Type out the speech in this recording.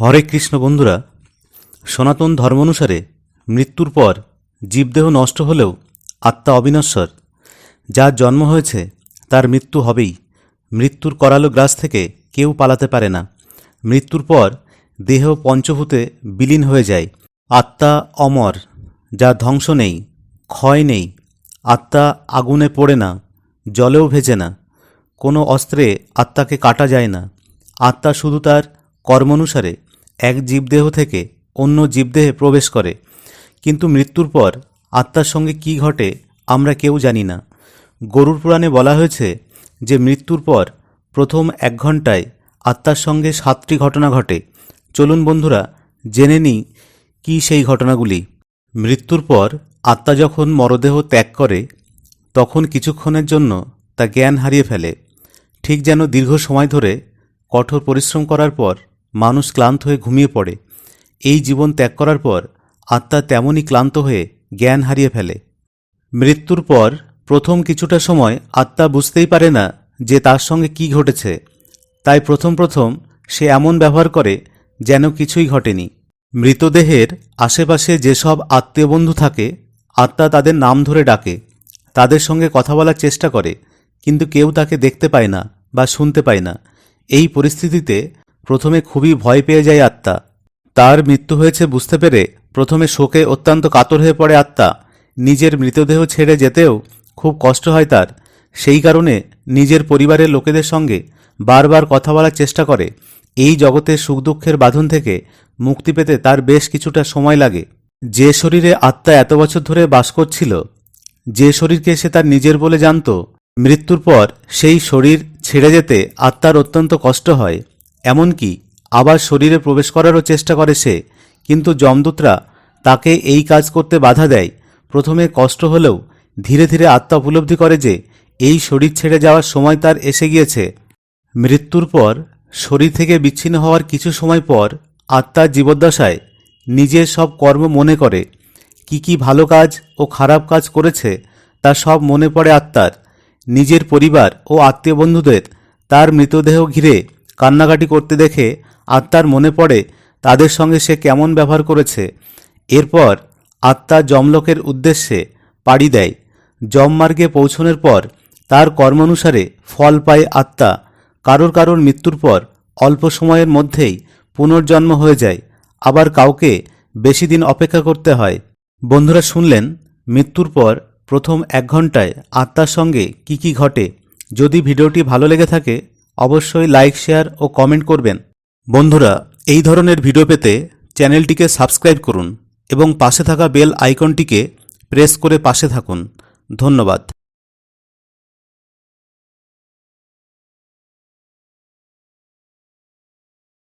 হরে কৃষ্ণ বন্ধুরা, সনাতন ধর্ম অনুসারে মৃত্যুর পর জীবদেহ নষ্ট হলেও আত্মা অবিনশ্বর। যার জন্ম হয়েছে, তার মৃত্যু হবেই। মৃত্যুর করালো গ্রাস থেকে কেউ পালাতে পারে না। মৃত্যুর পর দেহ পঞ্চভূতে বিলীন হয়ে যায়। আত্মা অমর যা ধ্বংস নেই, ক্ষয় নেই। আত্মা আগুনে পড়ে না, জলেও ভেজে না। কোনো অস্ত্রে আত্মাকে কাটা যায় না। আত্মা শুধু তার কর্মানুসারে এক জীবদেহ থেকে অন্য জীবদেহে প্রবেশ করে। কিন্তু মৃত্যুর পর আত্মার সঙ্গে কি ঘটে আমরা কেউ জানি না। গরুর পুরাণে বলা হয়েছে যে মৃত্যুর পর প্রথম এক ঘন্টায় আত্মার সঙ্গে সাতটি ঘটনা ঘটে। চলুন বন্ধুরা, জেনে নিই কী সেই ঘটনাগুলি। মৃত্যুর পর আত্মা যখন মরদেহ ত্যাগ করে, তখন কিছুক্ষণের জন্য তা জ্ঞান হারিয়ে ফেলে। ঠিক যেন দীর্ঘ সময় ধরে কঠোর পরিশ্রম করার পর মানুষ ক্লান্ত হয়ে ঘুমিয়ে পড়ে। এই জীবন ত্যাগ করার পর আত্মা তেমনই ক্লান্ত হয়ে জ্ঞান হারিয়ে ফেলে। মৃত্যুর পর প্রথম কিছুটা সময় আত্মা বুঝতেই পারে না যে তার সঙ্গে কি ঘটেছে। তাই প্রথম প্রথম সে এমন ব্যবহার করে যেন কিছুই ঘটেনি। মৃতদেহের আশেপাশে যেসব আত্মীয় বন্ধু থাকে, আত্মা তাদের নাম ধরে ডাকে, তাদের সঙ্গে কথা বলার চেষ্টা করে, কিন্তু কেউ তাকে দেখতে পায় না বা শুনতে পায় না। এই পরিস্থিতিতে প্রথমে খুবই ভয় পেয়ে যায় আত্মা। তার মৃত্যু হয়েছে বুঝতে পেরে প্রথমে শোকে অত্যন্ত কাতর হয়ে পড়ে আত্মা। নিজের মৃতদেহ ছেড়ে যেতেও খুব কষ্ট হয় তার। সেই কারণে নিজের পরিবারের লোকেদের সঙ্গে বারবার কথা বলার চেষ্টা করে। এই জগতের সুখ দুঃখের বাঁধন থেকে মুক্তি পেতে তার বেশ কিছুটা সময় লাগে। যে শরীরে আত্মা এত বছর ধরে বাস করছিল, যে শরীরকে সে তার নিজের বলে জানত, মৃত্যুর পর সেই শরীর ছেড়ে যেতে আত্মার অত্যন্ত কষ্ট হয়। এমনকি আবার শরীরে প্রবেশ করারও চেষ্টা করে সে, কিন্তু যমদূতরা তাকে এই কাজ করতে বাধা দেয়। প্রথমে কষ্ট হলেও ধীরে ধীরে আত্মা উপলব্ধি করে যে, এই শরীর ছেড়ে যাওয়ার সময় তার এসে গিয়েছে। মৃত্যুর পর, শরীর থেকে বিচ্ছিন্ন হওয়ার কিছু সময় পর আত্মার জীবদ্দশায় নিজের সব কর্ম মনে করে। কি কি ভালো কাজ ও খারাপ কাজ করেছে, তা সব মনে পড়ে আত্মার। নিজের পরিবার ও আত্মীয় বন্ধুদের তার মৃতদেহ ঘিরে কান্নাকাটি করতে দেখে আত্মার মনে পড়ে তাদের সঙ্গে সে কেমন ব্যবহার করেছে। এরপর আত্মা যমলোকের উদ্দেশ্যে পাড়ি দেয়। যমমার্গে পৌঁছনের পর তার কর্মানুসারে ফল পায় আত্মা। কারোর কারোর মৃত্যুর পর অল্প সময়ের মধ্যেই পুনর্জন্ম হয়ে যায়। আবার কাউকে বেশি দিন অপেক্ষা করতে হয়। বন্ধুরা শুনলেন, মৃত্যুর পর প্রথম এক ঘন্টায় আত্মার সঙ্গে কি কি ঘটে। যদি ভিডিওটি ভালো লেগে থাকে অবশ্যই লাইক, শেয়ার ও কমেন্ট করবেন। বন্ধুরা, এই ধরনের ভিডিও পেতে চ্যানেলটিকে সাবস্ক্রাইব করুন এবং পাশে থাকা বেল আইকনটিকে প্রেস করে পাশে থাকুন। ধন্যবাদ।